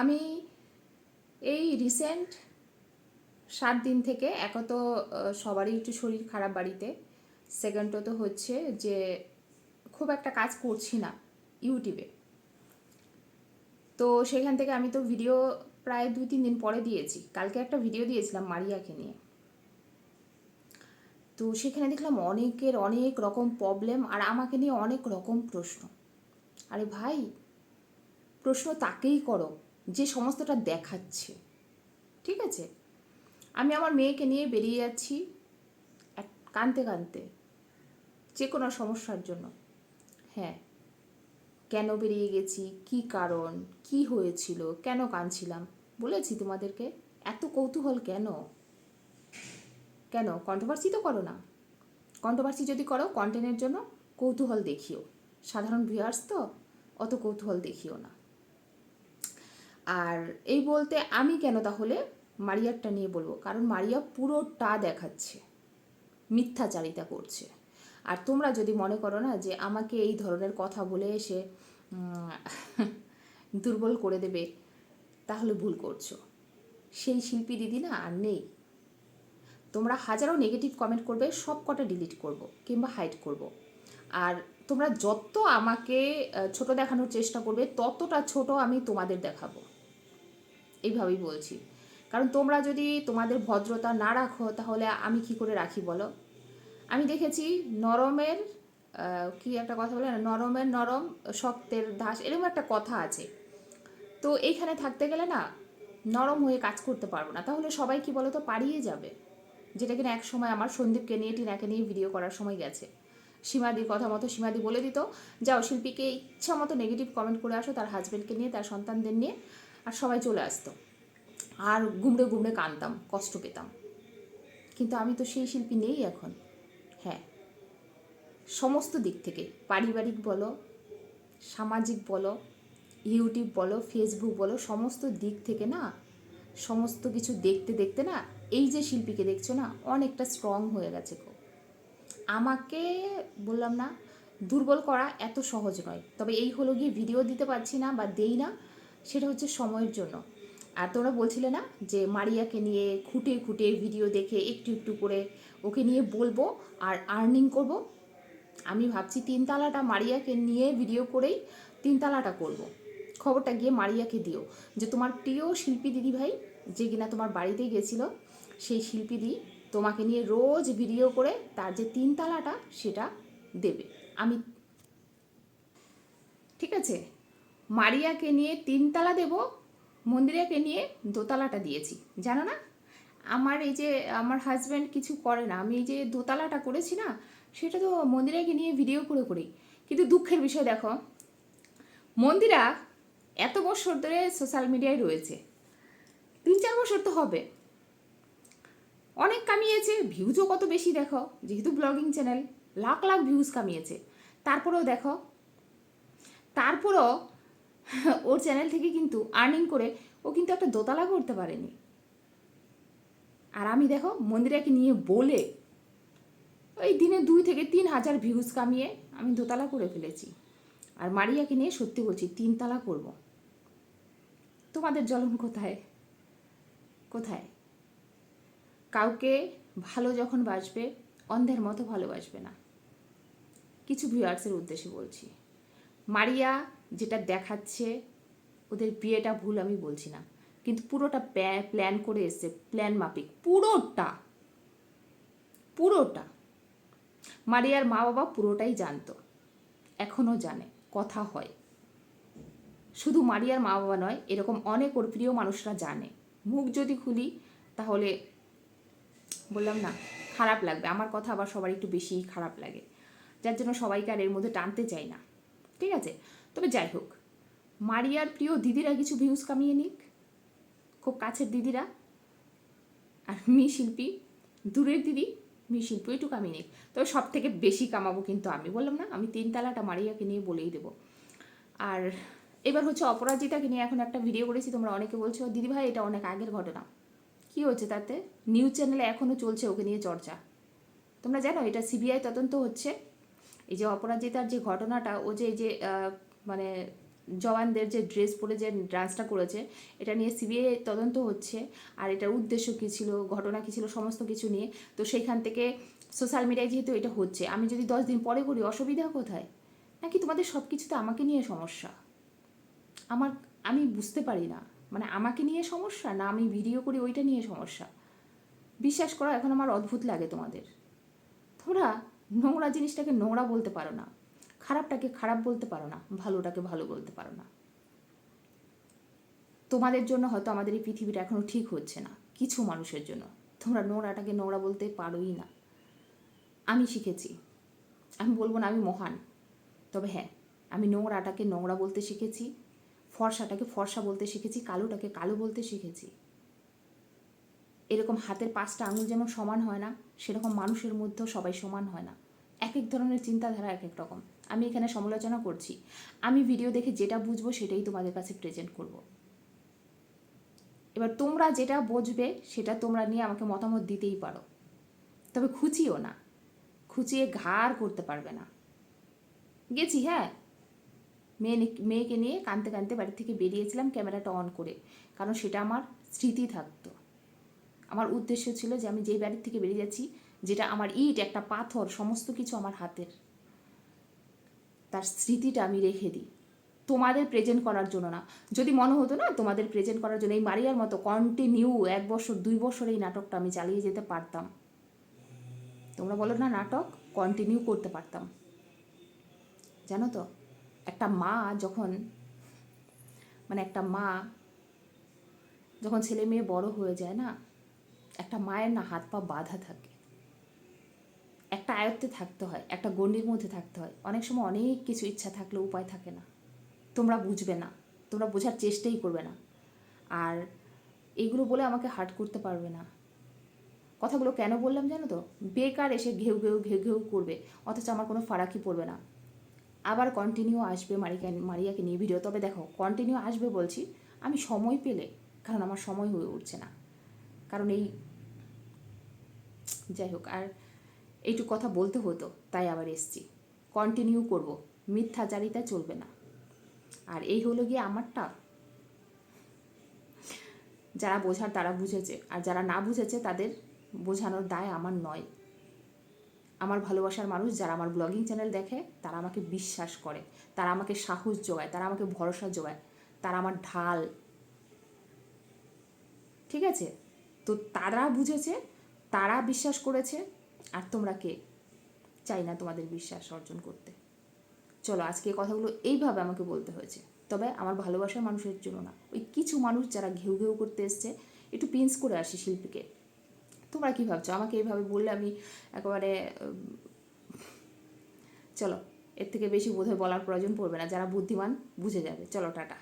আমি এই রিসেন্ট সাত দিন থেকে এক তো সবারই একটু শরীর খারাপ বাড়িতে। সেকেন্ডত হচ্ছে যে খুব একটা কাজ করছি না ইউটিউবে। তো সেখান থেকে আমি তো ভিডিও প্রায় দুই, তিন দিন পরে দিয়েছি। কালকে একটা ভিডিও দিয়েছিলাম মারিয়াকে নিয়ে। তো সেখানে দেখলাম অনেকের অনেক রকম প্রবলেম আর আমাকে নিয়ে অনেক রকম প্রশ্ন। আরে ভাই, প্রশ্ন তাকেই করো। যে সমস্তটা দেখাচ্ছে। ঠিক আছে? আমি আমার মেয়েকে নিয়ে বেরিয়ে যাচ্ছি এক- কাঁদতে কাঁদতে যে কোনো সমস্যার জন্য। হ্যাঁ কেন বেরিয়ে গেছি? কি কারণ? কি হয়েছিল? কেন কাঁদছিলাম? বলেছি তোমাদেরকে, এত কৌতূহল কেন? কেন? কন্ট্রোভার্সি তো করো না। কন্ট্রোভার্সি যদি করো কন্টেন্টের জন্য কৌতূহল দেখিও। সাধারণ ভিউয়ার্স তো অত কৌতূহল দেখিও না। আর এই বলতে আমি কেন তাহলে মারিয়ারটা নিয়ে বলব? কারণ মারিয়া পুরোটা দেখাচ্ছে, মিথ্যাচারিতা করছে। আর তোমরা যদি মনে করো না যে আমাকে এই ধরনের কথা বলে এসে দুর্বল করে দেবে, তাহলে ভুল করছ। সেই শিল্পী দিদি না আর নেই। তোমরা হাজারো নেগেটিভ কমেন্ট করবে সব কটা ডিলিট করব কিংবা হাইড করব। আর তোমরা যত আমাকে ছোট দেখানোর চেষ্টা করবে, ততটা ছোট আমি তোমাদের দেখাবো। এইভাবেই বলছি। কারণ তোমরা যদি তোমাদের ভদ্রতা না রাখো, তাহলে আমি কি করে রাখি বলো? আমি দেখেছি নরমের কি একটা কথা বলে নরমের নরম, শক্তের ধাস, এরকম একটা কথা আছে। তো এইখানে থাকতে গেলে না, নরম হয়ে কাজ করতে পারব না। তাহলে সবাই কি বলো তো পারিয়ে যাবে। যেটা কিনা এক সময় আমার সন্দীপকে নিয়ে, টিনাকে নিয়ে ভিডিও করার সময় গেছে। সীমাদির কথা মতো সীমাদি বলে দিত, যাও শিল্পীকে ইচ্ছা মতো নেগেটিভ কমেন্ট করে আসো, তার হাজব্যান্ডকে নিয়ে, তার সন্তানদের নিয়ে আর সবাই চলে আসতো। আর গুমড়ে গুমড়ে কানতাম কষ্ট পেতাম। কিন্তু আমি তো সেই শিল্পী নেই এখন। হ্যাঁ সমস্ত দিক থেকে পারিবারিক বলো, সামাজিক বলো ইউটিউব বলো ফেসবুক বলো, সমস্ত দিক থেকে না, সমস্ত কিছু দেখতে দেখতে না, এই যে শিল্পীকে দেখছ না, অনেকটা স্ট্রং হয়ে গেছে গো। আমাকে বললাম না, দুর্বল করা এত সহজ নয়। তবে এই হলো গিয়ে ভিডিও দিতে পারছি না বা দেই না সেটা হচ্ছে সময়ের জন্য। আর তোমরা বলছিলে না যে মারিয়াকে নিয়ে খুঁটে খুঁটে ভিডিও দেখে একটু একটু করে ওকে নিয়ে বলব আর আর্নিং করব? আমি ভাবছি তিনতলাটা মারিয়াকে নিয়ে ভিডিও করেই তিনতলাটা করব। খবরটা গিয়ে মারিয়াকে দিও যে তোমার প্রিয় শিল্পী দিদি ভাই যে কিনা তোমার বাড়িতে গেছিল, সেই শিল্পী দি তোমাকে নিয়ে রোজ ভিডিও করে তার যে তিনতলাটা সেটা দেবে। আমি ঠিক আছে? মারিয়াকে নিয়ে তিনতলা দেব, মন্দিরাকে নিয়ে দোতলাটা দিয়েছি। জানো না? আমার এই যে আমার হাজব্যান্ড কিছু করে না, আমি এই যে দোতলাটা করেছি না, সেটা তো মন্দিরাকে নিয়ে ভিডিও করে করি। কিন্তু দুঃখের বিষয় দেখো, মন্দিরা এত বছর ধরে সোশ্যাল মিডিয়ায় রয়েছে। তিন চার বছর তো হবে। অনেক কামিয়েছে ভিউজও কত বেশি দেখো, যেহেতু blogging channel lakh lakh views কামিয়েছে। তারপরেও দেখো, তারপরও ওর চ্যানেল থেকে কিন্তু আর্নিং করে ও কিন্তু একটা দোতলা করতে পারেনি। আর আমি দেখো মন্দিরাকে নিয়ে বলে ওই দিনে দুই থেকে তিন হাজার ভিউজ কামিয়ে আমি দোতলা করে ফেলেছি। আর মারিয়াকে নিয়ে সত্যি বলছি তিনতলা করব। তোমাদের জলম কোথায়? কোথায়? কাউকে ভালো যখন বাসবে অন্ধের মতো ভালোবাসবে না। কিছু ভিউয়ার্সের উদ্দেশ্যে বলছি। মারিয়া যেটা দেখাচ্ছে, ওদের বিয়েটা ভুল আমি বলছি না। কিন্তু পুরোটা প্ল্যান করে এসছে প্ল্যান মাফিক পুরোটা পুরোটা। মারিয়ার মা বাবা পুরোটাই জানতো, এখনও জানে, কথা হয়। শুধু মারিয়ার মা বাবা নয়, এরকম অনেক ওর প্রিয় মানুষরা জানে। মুখ যদি খুলি, তাহলে বললাম না, খারাপ লাগবে। আমার কথা আবার সবার একটু বেশিই খারাপ লাগে। যার জন্য সবাইকে আর এর মধ্যে টানতে চাই না। ঠিক আছে? তবে যাই হোক, মারিয়ার প্রিয় দিদিরা কিছু ভিউজ কামিয়ে নিক। খুব কাছের দিদিরা আর মি শিল্পী, দূরের দিদি, মি শিল্পী একটু কামিয়ে নিক। তবে সব থেকে বেশি কামাবো কিন্তু আমি, বললাম না, আমি তিনতলাটা মারিয়াকে নিয়ে বলেই দেবো। আর এবার হচ্ছে অপরাজিতাকে নিয়ে এখন একটা ভিডিও করেছি, তোমরা অনেকে বলছো, দিদি ভাই, এটা অনেক আগের ঘটনা। কি হচ্ছে তাতে? নিউজ চ্যানেলে এখনও চলছে ওকে নিয়ে চর্চা। তোমরা জানো, এটা সিবিআই তদন্ত হচ্ছে। এই যে অপরাজিতার যে ঘটনাটা, ও যে যে মানে জওয়ানদের যে ড্রেস পরে যে ডান্সটা করেছে, এটা নিয়ে সিবিআই তদন্ত হচ্ছে। আর এটার উদ্দেশ্য কী ছিল, ঘটনা কী ছিল, সমস্ত কিছু নিয়ে। তো সেইখান থেকে সোশ্যাল মিডিয়ায় যেহেতু এটা হচ্ছে, আমি যদি দশ দিন পরে করি, অসুবিধা কোথায়? নাকি তোমাদের সব কিছুতে আমাকে নিয়ে সমস্যা? আমার, আমি বুঝতে পারি না। মানে আমাকে নিয়ে সমস্যা না আমি ভিডিও করি, ওইটা নিয়ে সমস্যা? বিশ্বাস করা, এখন আমার অদ্ভুত লাগে তোমাদের। তোমরা নোংরা জিনিসটাকে নোংরা বলতে পারো না। খারাপটাকে খারাপ বলতে পারো না, ভালোটাকে ভালো বলতে পারো না। তোমাদের জন্য হয়তো আমাদের এই পৃথিবীটা এখনও ঠিক হচ্ছে না, কিছু মানুষের জন্য। তোমরা নোংরাটাকে নোংরা বলতে পারোই না। আমি শিখেছি। আমি বলব না আমি মহান। তবে হ্যাঁ আমি নোংরাটাকে নোংরা বলতে শিখেছি, ফর্সাটাকে ফর্সা বলতে শিখেছি, কালোটাকে কালো বলতে শিখেছি। এরকম হাতের পাঁচটা আঙুল যেমন সমান হয় না, সেরকম মানুষের মধ্যেও সবাই সমান হয় না। এক এক ধরনের চিন্তাধারা এক এক রকম। আমি এখানে সমালোচনা করছি। আমি ভিডিও দেখে যেটা বুঝব সেটাই তোমাদের কাছে প্রেজেন্ট করব। এবার তোমরা যেটা বুঝবে সেটা তোমরা নিয়ে আমাকে মতামত দিতেই পারো। তবে খুঁচিও না। খুঁচিয়ে ঘাড় করতে পারবে না। গেছি হ্যাঁ? মেয়ে মেয়েকে নিয়ে কানতে কানতে বাড়ি থেকে বেরিয়েছিলাম ক্যামেরাটা অন করে। কারণ সেটা আমার স্মৃতি থাকতো। আমার উদ্দেশ্য ছিল যে আমি যেই বাড়ির থেকে বেরিয়ে যাচ্ছি, যেটা আমার ইট, একটা পাথর, সমস্ত কিছু আমার হাতের। তার স্মৃতিটা আমি রেখে দিই। তোমাদের প্রেজেন্ট করার জন্য না। যদি মনে হতো না, তোমাদের প্রেজেন্ট করার জন্য এই মারিয়ার মতো কন্টিনিউ এক বছর, দুই বছর এই নাটকটা আমি চালিয়ে যেতে পারতাম। তোমরা বলো না, নাটক কন্টিনিউ করতে পারতাম। জানো তো, একটা মা যখন মানে একটা মা যখন ছেলে মেয়ে বড় হয়ে যায় না, একটা মায়ের না হাত পা বাঁধা থাকে। আয়ত্তে থাকতে হয়, একটা গণ্ডির মধ্যে থাকতে হয়। অনেক সময় অনেক কিছু ইচ্ছা থাকলেও উপায় থাকে না। তোমরা বুঝবে না, তোমরা বোঝার চেষ্টাই করবে না। আর এইগুলো বলে আমাকে হার্ট করতে পারবে না। কথাগুলো কেন বললাম জানো তো? বেকার এসে ঘেউ ঘেউ ঘেউ ঘেউ করবে, অথচ আমার কোনো ফারাকি পড়বে না। আবার কন্টিনিউ আসবে মারিকা মারিয়াকে নিয়ে ভিডিও তবে দেখো কন্টিনিউ আসবে বলছি, আমি সময় পেলে, কারণ আমার সময় হয়ে উঠছে না। কারণ এই, যাই হোক, আর এইটুকু কথা বলতে হতো, তাই আবার এসছি। কন্টিনিউ করব মিথ্যাচারিতা চলবে না। আর এই হলো গিয়ে আমারটা। যারা বোঝার তারা বুঝেছে, আর যারা না বুঝেছে তাদের বোঝানোর দায় আমার নয়। আমার ভালোবাসার মানুষ যারা আমার ব্লগিং চ্যানেল দেখে, তারা আমাকে বিশ্বাস করে, তারা আমাকে সাহস যোগায়, তারা আমাকে ভরসা যোগায়, তারা আমার ঢাল। ঠিক আছে? তো তারা বুঝেছে, তারা বিশ্বাস করেছে আর তোমরা কে? চাই না তোমাদের বিশ্বাস অর্জন করতে। চলো, আজকে কথাগুলো এইভাবে আমাকে বলতে হয়েছে। তবে আমার ভালোবাসার মানুষের জন্য না। ওই কিছু মানুষ যারা ঘেউ ঘেউ করতে এসছে, একটু পিন্স করে আসি শিল্পীকে। তোমরা কী ভাবছ? আমাকে এইভাবে বললে আমি একেবারে চলো, এর থেকে বেশি বোধহয় বলার প্রয়োজন পড়বে না। যারা বুদ্ধিমান, বুঝে যাবে। চলো, টাটা।